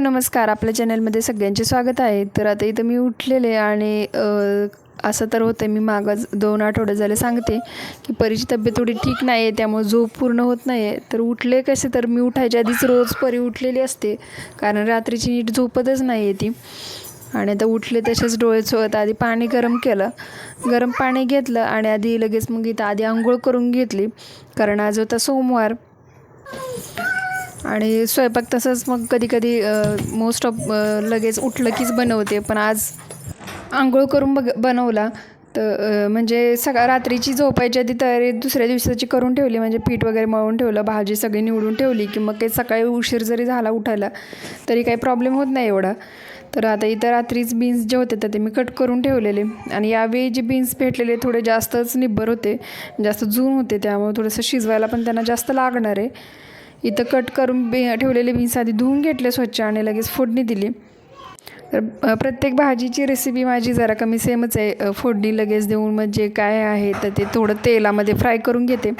नमस्कार. आपल्या चॅनलमध्ये सगळ्यांचे स्वागत आहे. तर आता इथं मी उठलेले आणि असं तर होतं मी मागं दोन आठवडे झाले सांगते की परीची तब्येत थोडी ठीक नाही आहे त्यामुळे झोप पूर्ण होत नाही आहे तर उठले कसे तर मी उठायच्या आधीच रोज परी उठलेली असते कारण रात्रीची नीट झोपतच नाही आहे ती. आणि आता उठले तसेच डोळे चोळत आधी पाणी गरम केलं गरम पाणी घेतलं आणि आधी लगेच मग इथं आधी आंघोळ करून घेतली कारण आज होता सोमवार. आणि स्वयंपाक तसंच मग कधी कधी मोस्ट ऑफ लगेच उठलं कीच बनवते. पण आज आंघोळ करून बघ बनवला. तर म्हणजे सकाळ रात्रीची झोपायची आधी तयारी दुसऱ्या दिवसाची करून ठेवली. म्हणजे पीठ वगैरे मळून ठेवलं भाजी सगळी निवडून ठेवली की मग काही सकाळी उशीर जरी झाला उठायला तरी काही प्रॉब्लेम होत नाही एवढा. तर आता इथं रात्रीच बीन्स जे होते तर ते मी कट करून ठेवलेले. आणि यावेळी जे बीन्स भेटलेले थोडे जास्तच निब्बर होते. जास्त जून होते त्यामुळे थोडंसं शिजवायला पण त्यांना जास्त लागणार आहे. इथं कट करून बी ठेवलेले बीन्स आधी धुवून घेतले स्वच्छ आणि लगेच फोडणी दिली. तर प्रत्येक भाजीची रेसिपी माझी जरा कमी सेमच आहे. फोडणी लगेच देऊन मग जे काय आहे तर ते थोडं तेलामध्ये फ्राय करून घेते.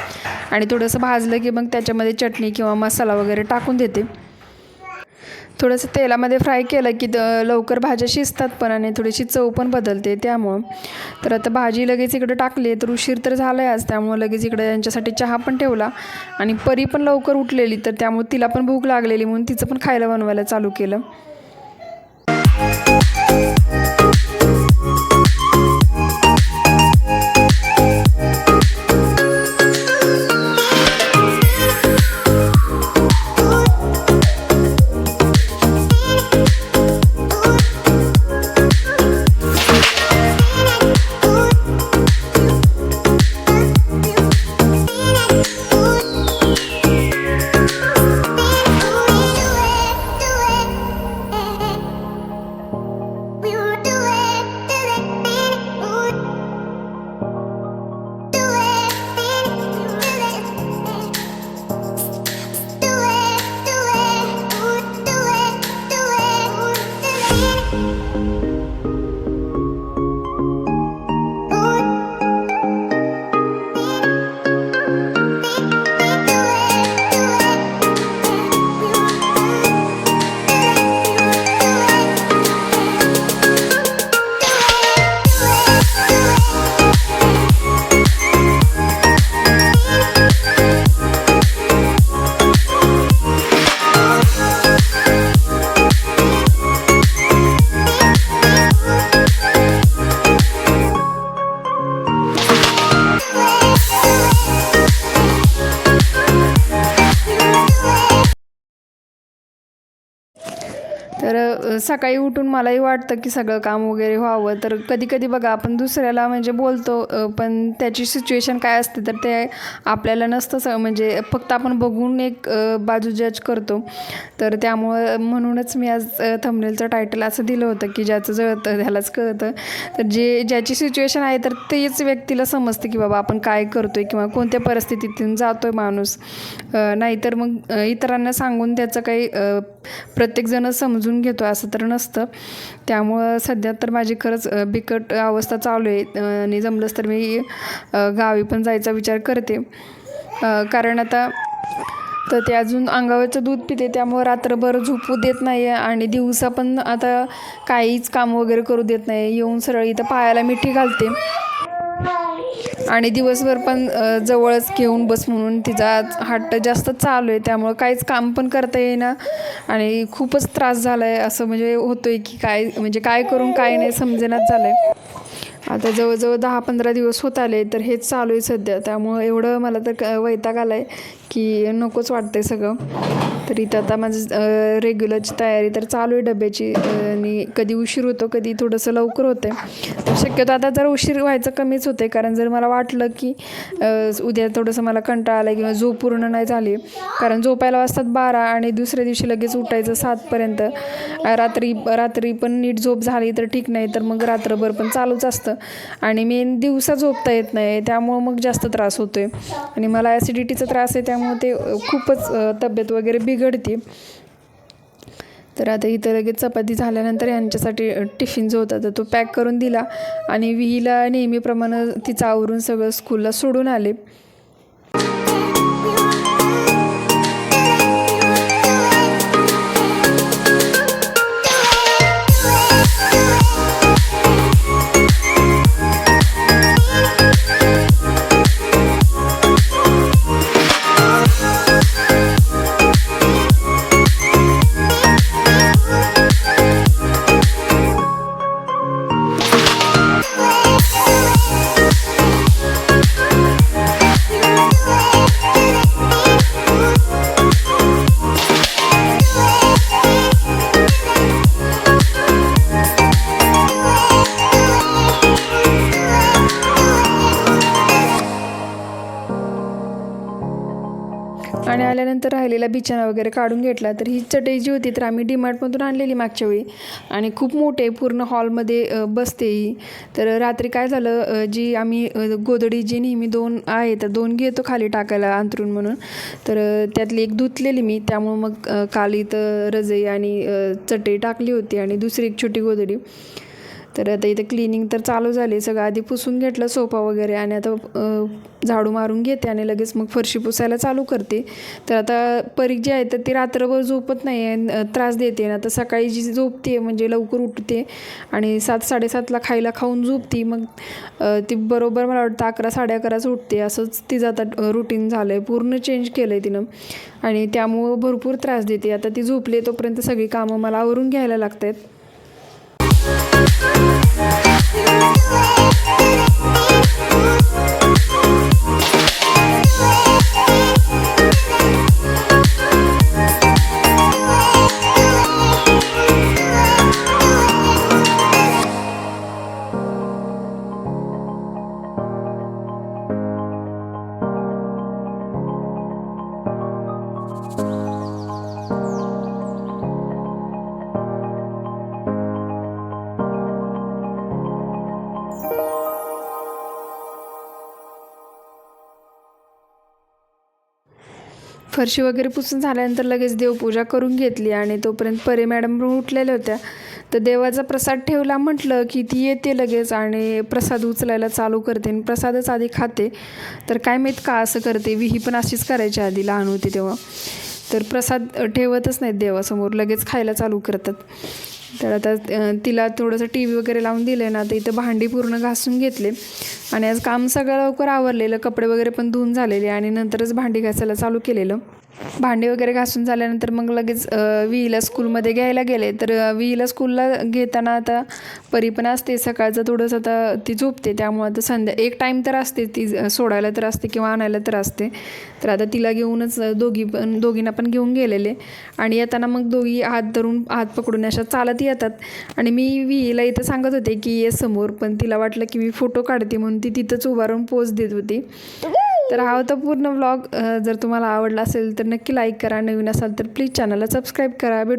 आणि थोडंसं भाजलं की मग त्याच्यामध्ये चटणी किंवा मसाला वगैरे टाकून देते. थोडंसं तेलामध्ये फ्राय केलं की द- लवकर भाज्या शिजतात पण आणि थोडीशी चव पण बदलते त्यामुळं. तर आता भाजी लगेच इकडं टाकली तर उशीर तर झाला आहे आज त्यामुळं लगेच इकडं यांच्यासाठी चहा पण ठेवला. आणि परी पण लवकर उठलेली तर त्यामुळे तिला पण भूक लागलेली म्हणून तिचं पण खायला बनवायला चालू केलं. うん。सकाळी उठून मलाही वाटतं की सगळं काम वगैरे व्हावं. तर कधी कधी बघा आपण दुसऱ्याला म्हणजे बोलतो पण त्याची सिच्युएशन काय असते तर ते आपल्याला नसतं स- म्हणजे फक्त आपण बघून एक बाजू जज करतो. तर त्यामुळं म्हणूनच मी आज थंबनेलचं टायटल असं दिलं होतं की ज्याचं जळतं त्यालाच कळतं. तर जे ज्याची सिच्युएशन आहे तर तेच व्यक्तीला समजतं की बाबा आपण काय करतो आहे किंवा कोणत्या परिस्थितीतून जातो आहे माणूस नाहीतर मग इतरांना सांगून त्याचं काही प्रत्येकजण समजून घेतो असं तर नसतं. त्यामुळं सध्या तर माझी खरंच बिकट अवस्था चालू आहे. आणि जमलंच तर मी गावी पण जायचा विचार करते. कारण आता तर ते अजून अंगावरचं दूध पिते त्यामुळं रात्रभर झोपू देत नाही आहे आणि दिवसा पण आता काहीच काम वगैरे करू देत नाही येऊन सरळ इथं पायाला मिठी घालते. आणि दिवसभर पण जवळच घेऊन बस म्हणून तिचा हट्ट जास्त चालू आहे त्यामुळं काहीच काम पण करता येईना. आणि खूपच त्रास झाला आहे असं म्हणजे होतो आहे की काय म्हणजे काय करून काय नाही समजेनाच झालं आहे आता जवळजवळ दहा पंधरा दिवस होत आले तर हेच चालू आहे सध्या. त्यामुळं एवढं मला तर क- वैताग आला आहे की नकोच वाटतं आहे सगळं. तर इथं आता माझं रेग्युलरची तयारी तर चालू आहे डब्याची आणि कधी उशीर होतो कधी थोडंसं लवकर होतं तर शक्यतो आता जर उशीर व्हायचं कमीच होते कारण जर मला वाटलं की उद्या थोडंसं मला कंटाळा आला किंवा झोप पूर्ण नाही झाली कारण झोपायला वाजतात बारा आणि दुसऱ्या दिवशी लगेच उठायचं सातपर्यंत. रात्री रात्री पण नीट झोप झाली तर ठीक नाही तर मग रात्रभर पण चालूच असतं. आणि मेन दिवसा झोपता येत नाही त्यामुळं मग जास्त त्रास होतो आहे आणि मला ॲसिडिटीचा त्रास आहे त्यामुळे ते खूपच तब्येत वगैरे बिघडते. तर आता इथं लगेच चपाती झाल्यानंतर यांच्यासाठी टिफिन जो होता तर तो पॅक करून दिला. आणि विहीला नेहमीप्रमाणे तिचं आवरून सगळं स्कूलला सोडून आले. आल्यानंतर राहिलेला बिछाना वगैरे काढून घेतला तर ही चटई जी होती तर आम्ही डीमार्टमधून आणलेली मागच्या वेळी. आणि खूप मोठे पूर्ण हॉलमध्ये बसते ही. तर रात्री काय झालं जी आम्ही गोधडी गोदडी जी नेहमी दोन आहे तर दोन घेतो खाली टाकायला अंथरूण म्हणून. तर त्यातली एक धुतलेली मी त्यामुळं मग काल इथं रजई आणि चटई टाकली होती आणि दुसरी एक छोटी गोदडी तर आता इथे क्लिनिंग तर चालू झाली. सगळं आधी पुसून घेतलं सोफा वगैरे आणि आता झाडू मारून घेते आणि लगेच मग फरशी पुसायला चालू करते. तर आता परीक जी आहे तर ती रात्रभर झोपत नाही आहे त्रास देते आणि आता सकाळी जी झोपते म्हणजे लवकर उठते आणि सात साडेसातला खायला खाऊन झोपती. मग ती बरोबर मला वाटतं अकरा साडे अकराच उठते. असंच तिचं आता रुटीन झालं आहे पूर्ण चेंज केलं आहे तिनं. आणि त्यामुळं भरपूर त्रास देते. आता ती झोपली तोपर्यंत सगळी कामं मला आवरून घ्यायला लागत आहेत Thank you. फरशी वगैरे पुसून झाल्यानंतर लगेच देवपूजा करून घेतली आणि तोपर्यंत परे मॅडम उठलेल्या होत्या. तर देवाचा प्रसाद ठेवला म्हटलं की ती येते लगेच आणि प्रसाद उचलायला चालू करते आणि प्रसादच आधी खाते. तर काय माहीत का असं करते? विही पण अशीच करायची आधी लहान होती तेव्हा. तर प्रसाद ठेवतच नाहीत देवासमोर लगेच खायला चालू करतात. तर आता तिला थोडंसं टी व्ही वगैरे लावून दिले ना तर इथं भांडी पूर्ण घासून घेतले. आणि आज काम सगळं लवकर आवरलेलं कपडे वगैरे पण धुवून झालेले आणि नंतरच भांडी घासायला चालू केलेलं. भांडे वगैरे घासून झाल्यानंतर मग लगेच विहीला स्कूलमध्ये घ्यायला गेले. तर विहीला स्कूलला घेताना आता परी पण असते. सकाळचं थोडंसं आता ती झोपते. त्यामुळं आता संध्या एक टाईम तर असते ती सोडायला तर असते किंवा आणायला तर असते. तर आता तिला घेऊनच दोघी पण दोघींना पण घेऊन गेलेले. आणि येताना मग दोघी हात धरून हात पकडून अशा चालत येतात. आणि मी विहीला इथं सांगत होते की ये समोर. पण तिला वाटलं की मी फोटो काढते. म्हणून ती तिथंच उभारून पोज देत होती. तर हा होता पूर्ण व्लॉग जर तुम्हाला आवडला असेल तर नक्की लाईक करा. नवीन असाल तर प्लीज चॅनलला सबस्क्राईब करा. भेटू